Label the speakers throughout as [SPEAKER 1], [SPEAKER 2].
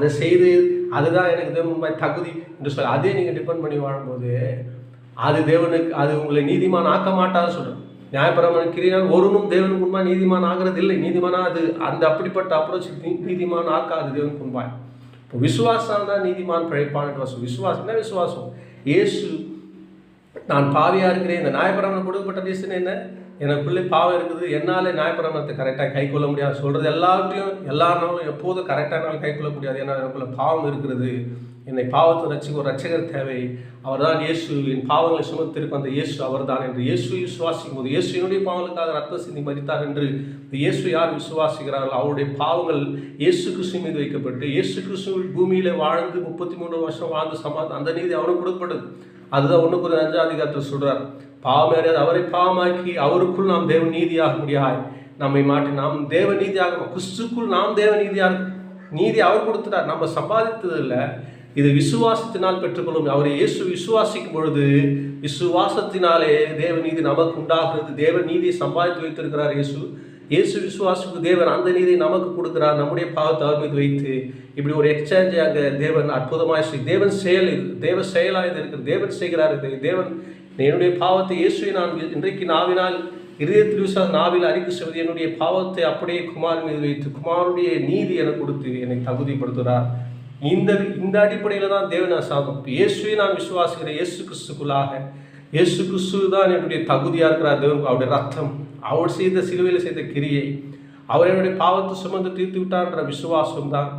[SPEAKER 1] அதை செய்து அதுதான் எனக்கு தேவன் தகுதி என்று சொல்லி அதே நீங்கள் டிபெண்ட் பண்ணி வாழும்போது அது தேவனுக்கு அது உங்களை நீதிமான் ஆக்க மாட்டாது சொல்கிறேன் நியாயப்பிரமாண கிரியால் ஒருனும் தேவனுக்கு முன்பாக நீதிமான் ஆகிறது இல்லை நீதிமானா அது அந்த அப்படிப்பட்ட அப்ரோச் நீதிமான் ஆக்காது தேவனுக்கு முன்பாய் இப்போ விசுவாசம் தான் நீதிமான் பிழைப்பான் விசுவாசம் என்ன விசுவாசம்? இயேசு நான் பாவியாக இருக்கிறேன் இந்த நியாயப்பிரமாணம் கொடுக்கப்பட்ட ரீசன் என்ன? எனக்குள்ளே பாவம் இருக்குது என்னால் நியாயப்பிரமாணத்தை கரெக்டாக கை கொள்ள முடியாது. சொல்கிறது எல்லாத்தையும் எல்லா நாளும் எப்போதும் கரெக்டாக நாள் கை கொள்ள முடியாது. ஏன்னா எனக்குள்ள பாவம் இருக்கிறது. என்னை பாவத்தை ரசிக்க ஒரு ரட்சகர் தேவை. அவர்தான் இயேசு என் பாவங்களை சுமத்திருக்கும் அந்த இயேசு அவர்தான் என்று இயேசு விசுவாசிக்கும் போது இயேசு என்னுடைய பாவங்களுக்காக ரத்த சிந்தி மதித்தார் என்று இந்த இயேசு யார் விசுவாசிக்கிறார்கள்? அவருடைய பாவங்கள் இயேசு கிறிஸ்து மீது வைக்கப்பட்டு இயேசு கிறிஸ்து பூமியில் வாழ்ந்து முப்பத்தி மூணு வருஷம் வாழ்ந்து சமாதானம் அந்த நீதி அவருக்கு கொடுக்கப்படுது அதுதான் ஒன்று ஒரு அஞ்சாம் அதிகாரத்தில் பாவம் அறியாது அவரை பாவமாக்கி அவருக்குள் நாம் தேவ நீதியாக முடியாய். நம்மை மாற்றி நாம் தேவ நீதியாக கிறிஸ்துக்குள் நாம் தேவ நீதியாக நீதி அவர் கொடுத்துட்டார். நம்ம சம்பாதித்தது இல்லை இது விசுவாசத்தினால் பெற்றுக்கொள்ளும் அவரை இயேசு விசுவாசிக்கும் பொழுது விசுவாசத்தினாலே தேவ நீதி நமக்கு உண்டாகிறது. தேவ நீதியை சம்பாதித்து வைத்திருக்கிறார் இயேசு. இயேசு விசுவாசுக்கு தேவன் அந்த நீதியை நமக்கு கொடுக்கிறார் நம்முடைய பாவத்தை அவர் மீது வைத்து இப்படி ஒரு எக்ஸ்சேஞ்சை அங்கே தேவன் அற்புதமாக செய் தேவன் செயல் இது தேவ செயலாக இது இருக்குது தேவன் செய்கிறார் இது தேவன் என்னுடைய பாவத்தை இயேசுவை நான் இன்றைக்கு நாவினால் இருதயத்தில் விசுவாச நாவில் அறிக்கை செய்வது என்னுடைய பாவத்தை அப்படியே குமார் மீது வைத்து குமாருடைய நீதி எனக்கு கொடுத்து என்னை தகுதிப்படுத்துகிறார். இந்த இந்த அடிப்படையில் தான் தேவன் சாதம் இயேசுவை நான் விசுவாசிக்கிறேன் இயேசு கிறிஸ்துக்குள்ளாக. இயேசு கிறிஸ்து தான் என்னுடைய தகுதியாக இருக்கிறார். தேவன் அவருடைய ரத்தம் அவர் செய்த சிலுவையில் செய்த கிரியை அவர் என்னுடைய பாவத்தை சுமந்து தீர்த்து விட்டான்ற விசுவாசம் தான்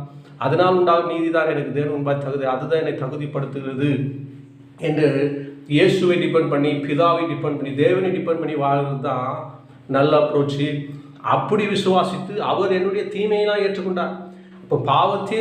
[SPEAKER 1] அதனால் உண்டாகும் நீதி தான் எனக்கு தேவன் முன்பாய் தகுதி அதுதான் என்னை தகுதிப்படுத்துகிறது என்று இயேசுவை டிபெண்ட் பண்ணி பிதாவை டிபெண்ட் பண்ணி தேவனை டிபெண்ட் பண்ணி வாழ்கிறது தான் நல்ல அப்ரோச்சு அப்படி விசுவாசித்து அவர் என்னுடைய தீமையெல்லாம் ஏற்றுக்கொண்டார். இப்போ பாவத்தையும்